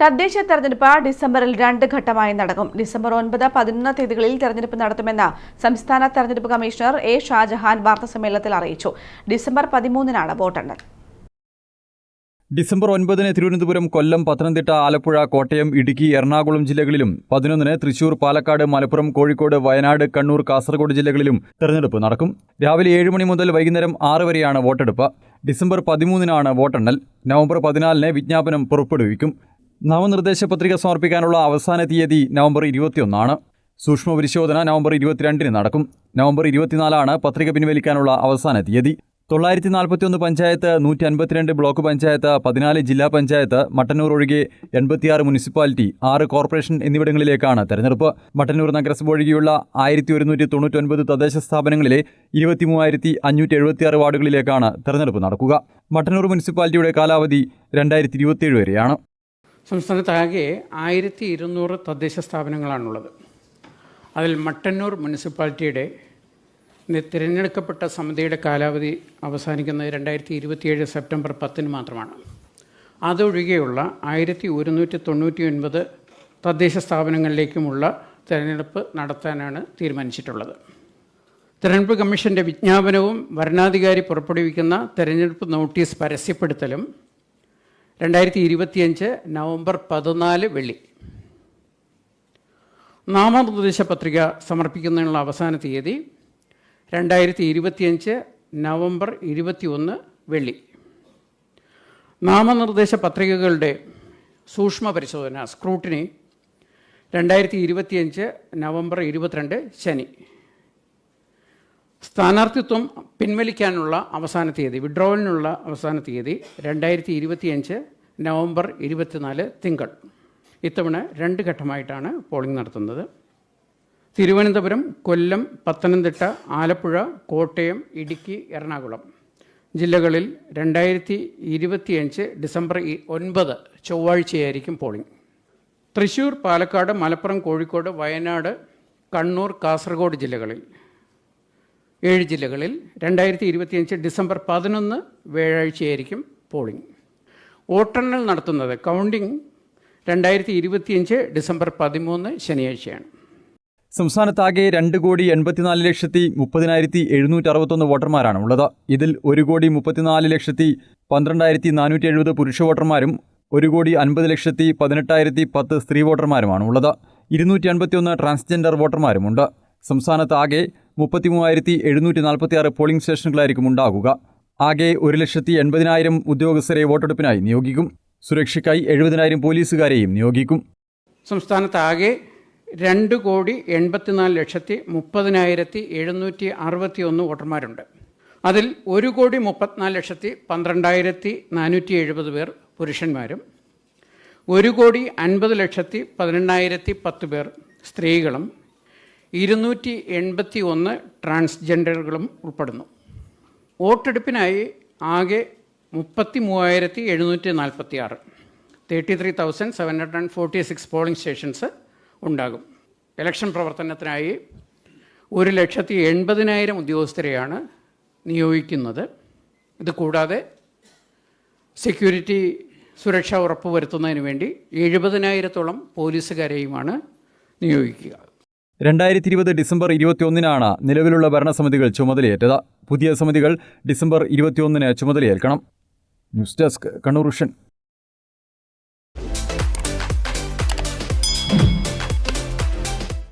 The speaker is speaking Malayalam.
തദ്ദേശ തെരഞ്ഞെടുപ്പ് ഡിസംബറിൽ രണ്ട് ഘട്ടമായി നടക്കും. ഡിസംബർ ഒൻപത് പതിനൊന്ന് തീയതികളിൽ തെരഞ്ഞെടുപ്പ് നടത്തുമെന്ന് സംസ്ഥാന തെരഞ്ഞെടുപ്പ് കമ്മീഷണർ എ ഷാജഹാൻ വാർത്താസമ്മേളനത്തിൽ അറിയിച്ചു. ഡിസംബർ പതിമൂന്നിനാണ് വോട്ടെണ്ണൽ. ഡിസംബർ ഒൻപതിന് തിരുവനന്തപുരം കൊല്ലം പത്തനംതിട്ട ആലപ്പുഴ കോട്ടയം ഇടുക്കി എറണാകുളം ജില്ലകളിലും പതിനൊന്നിന് തൃശൂർ പാലക്കാട് മലപ്പുറം കോഴിക്കോട് വയനാട് കണ്ണൂർ കാസർഗോഡ് ജില്ലകളിലും തെരഞ്ഞെടുപ്പ് നടക്കും. രാവിലെ ഏഴ് മണി മുതൽ വൈകുന്നേരം ആറ് വരെയാണ് വോട്ടെടുപ്പ്. ഡിസംബർ പതിമൂന്നിനാണ് വോട്ടെണ്ണൽ. നവംബർ പതിനാലിന് വിജ്ഞാപനം പുറപ്പെടുവിക്കും. നാമനിർദ്ദേശ പത്രിക സമർപ്പിക്കാനുള്ള അവസാന തീയതി നവംബർ ഇരുപത്തിയൊന്നാണ്. സൂക്ഷ്മ പരിശോധന നവംബർ ഇരുപത്തിരണ്ടിന് നടക്കും. നവംബർ ഇരുപത്തിനാലാണ് പത്രിക പിൻവലിക്കാനുള്ള അവസാന തീയതി. തൊള്ളായിരത്തി നാൽപ്പത്തിയൊന്ന് പഞ്ചായത്ത് നൂറ്റി അൻപത്തിരണ്ട് ബ്ലോക്ക് പഞ്ചായത്ത് പതിനാല് ജില്ലാ പഞ്ചായത്ത് മട്ടന്നൂർ ഒഴികെ എൺപത്തിയാറ് മുനിസിപ്പാലിറ്റി ആറ് കോർപ്പറേഷൻ എന്നിവിടങ്ങളിലേക്കാണ് തെരഞ്ഞെടുപ്പ്. മട്ടന്നൂർ നഗരസഭ ഒഴികെയുള്ള ആയിരത്തി ഒരുന്നൂറ്റി തൊണ്ണൂറ്റൊൻപത് തദ്ദേശ സ്ഥാപനങ്ങളിലെ ഇരുപത്തി മൂവായിരത്തി അഞ്ഞൂറ്റി എഴുപത്തിയാറ് വാർഡുകളിലേക്കാണ് തെരഞ്ഞെടുപ്പ് നടക്കുക. മട്ടന്നൂർ മുനിസിപ്പാലിറ്റിയുടെ കാലാവധി രണ്ടായിരത്തി ഇരുപത്തിയേഴ് വരെയാണ്. സംസ്ഥാനത്താകെ ആയിരത്തി ഇരുന്നൂറ് തദ്ദേശ സ്ഥാപനങ്ങളാണുള്ളത്. അതിൽ മട്ടന്നൂർ മുനിസിപ്പാലിറ്റിയുടെ തിരഞ്ഞെടുക്കപ്പെട്ട സമിതിയുടെ കാലാവധി അവസാനിക്കുന്നത് രണ്ടായിരത്തി ഇരുപത്തിയേഴ് സെപ്റ്റംബർ പത്തിന് മാത്രമാണ്. അതൊഴികെയുള്ള ആയിരത്തി ഒരുന്നൂറ്റി തൊണ്ണൂറ്റി ഒൻപത് തദ്ദേശ സ്ഥാപനങ്ങളിലേക്കുമുള്ള തിരഞ്ഞെടുപ്പ് നടത്താനാണ് തീരുമാനിച്ചിട്ടുള്ളത്. തിരഞ്ഞെടുപ്പ് കമ്മീഷന്റെ വിജ്ഞാപനവും വരണാധികാരി പുറപ്പെടുവിക്കുന്ന തിരഞ്ഞെടുപ്പ് നോട്ടീസ് പരസ്യപ്പെടുത്തലും രണ്ടായിരത്തി ഇരുപത്തിയഞ്ച് നവംബർ പതിനാല് വെള്ളി. നാമനിർദ്ദേശ പത്രിക സമർപ്പിക്കുന്നതിനുള്ള അവസാന തീയതി രണ്ടായിരത്തി ഇരുപത്തിയഞ്ച് നവംബർ ഇരുപത്തിയൊന്ന് വെള്ളി. നാമനിർദ്ദേശ പത്രികകളുടെ സൂക്ഷ്മ പരിശോധന സ്ക്രൂട്ടിനി രണ്ടായിരത്തി ഇരുപത്തിയഞ്ച് നവംബർ ഇരുപത്തിരണ്ട് ശനി. സ്ഥാനാർത്ഥിത്വം പിൻവലിക്കാനുള്ള അവസാന തീയതി വിഡ്രോവലിനുള്ള അവസാന തീയതി രണ്ടായിരത്തി ഇരുപത്തിയഞ്ച് നവംബർ ഇരുപത്തിനാല് തിങ്കൾ. ഇത്തവണ രണ്ട് ഘട്ടമായിട്ടാണ് പോളിംഗ് നടത്തുന്നത്. തിരുവനന്തപുരം കൊല്ലം പത്തനംതിട്ട ആലപ്പുഴ കോട്ടയം ഇടുക്കി എറണാകുളം. ജില്ലകളിൽ രണ്ടായിരത്തി ഇരുപത്തിയഞ്ച് ഡിസംബർ ഒൻപത് ചൊവ്വാഴ്ചയായിരിക്കും പോളിംഗ് തൃശൂർ പാലക്കാട് മലപ്പുറം കോഴിക്കോട് വയനാട് കണ്ണൂർ കാസർഗോഡ് ജില്ലകളിൽ ഏഴ് ജില്ലകളിൽ രണ്ടായിരത്തി ഇരുപത്തിയഞ്ച് ഡിസംബർ പതിനൊന്ന് വ്യാഴാഴ്ചയായിരിക്കും പോളിംഗ്. വോട്ടെണ്ണൽ നടത്തുന്നത് കൗണ്ടിംഗ് രണ്ടായിരത്തി ഇരുപത്തിയഞ്ച് ഡിസംബർ പതിമൂന്ന് ശനിയാഴ്ചയാണ്. സംസ്ഥാനത്താകെ രണ്ട് കോടി എൺപത്തിനാല് ലക്ഷത്തി മുപ്പതിനായിരത്തി എഴുന്നൂറ്റി അറുപത്തൊന്ന് വോട്ടർമാരാണ് ഉള്ളത്. ഇതിൽ ഒരു കോടി മുപ്പത്തിനാല് ലക്ഷത്തി പന്ത്രണ്ടായിരത്തി നാനൂറ്റി എഴുപത് പുരുഷ വോട്ടർമാരും ഒരു കോടി അൻപത് ലക്ഷത്തി പതിനെട്ടായിരത്തി പത്ത് സ്ത്രീ വോട്ടർമാരുമാണ് ഉള്ളത്. ഇരുന്നൂറ്റി അൻപത്തിയൊന്ന് ട്രാൻസ്ജെൻഡർ വോട്ടർമാരുമുണ്ട്. സംസ്ഥാനത്താകെ മുപ്പത്തി മൂവായിരത്തി എഴുന്നൂറ്റി നാൽപ്പത്തിയാറ് പോളിംഗ് സ്റ്റേഷനുകളായിരിക്കും ഉണ്ടാകുക. ആകെ ഒരു ലക്ഷത്തി എൺപതിനായിരം ഉദ്യോഗസ്ഥരെ വോട്ടെടുപ്പിനായി നിയോഗിക്കും. സുരക്ഷയ്ക്കായി എഴുപതിനായിരം പോലീസുകാരെയും നിയോഗിക്കും. സംസ്ഥാനത്താകെ രണ്ട് കോടി എൺപത്തിനാല് ലക്ഷത്തി മുപ്പതിനായിരത്തി എഴുന്നൂറ്റി അറുപത്തി ഒന്ന് വോട്ടർമാരുണ്ട്. അതിൽ ഒരു കോടി മുപ്പത്തിനാല് ലക്ഷത്തി പന്ത്രണ്ടായിരത്തി നാനൂറ്റി എഴുപത് പേർ പുരുഷന്മാരും ഒരു കോടി അൻപത് ലക്ഷത്തി പതിനെണ്ണായിരത്തി പത്ത് പേർ സ്ത്രീകളും ഇരുന്നൂറ്റി എൺപത്തി ഒന്ന് ട്രാൻസ്ജെൻഡറുകളും ഉൾപ്പെടുന്നു. വോട്ടെടുപ്പിനായി ആകെ മുപ്പത്തി മൂവായിരത്തി എഴുന്നൂറ്റി നാൽപ്പത്തി ആറ് thirty three thousand seven hundred and forty six polling stations ഉണ്ടാകും. ഇലക്ഷൻ പ്രവർത്തനത്തിനായി ഒരു ലക്ഷത്തി എൺപതിനായിരം ഉദ്യോഗസ്ഥരെയാണ് നിയോഗിക്കുന്നത്. ഇത് കൂടാതെ സെക്യൂരിറ്റി സുരക്ഷ ഉറപ്പുവരുത്തുന്നതിന് വേണ്ടി എഴുപതിനായിരത്തോളം പോലീസുകാരെയുമാണ് നിയോഗിക്കുക. രണ്ടായിരത്തി ഇരുപത് ഡിസംബർ ഇരുപത്തിയൊന്നിനാണ് നിലവിലുള്ള ഭരണസമിതികൾ ചുമതലയേറ്റത്. പുതിയ സമിതികൾ ഡിസംബർ ഇരുപത്തിയൊന്നിന് ചുമതലയേൽക്കണം. News desk Kannur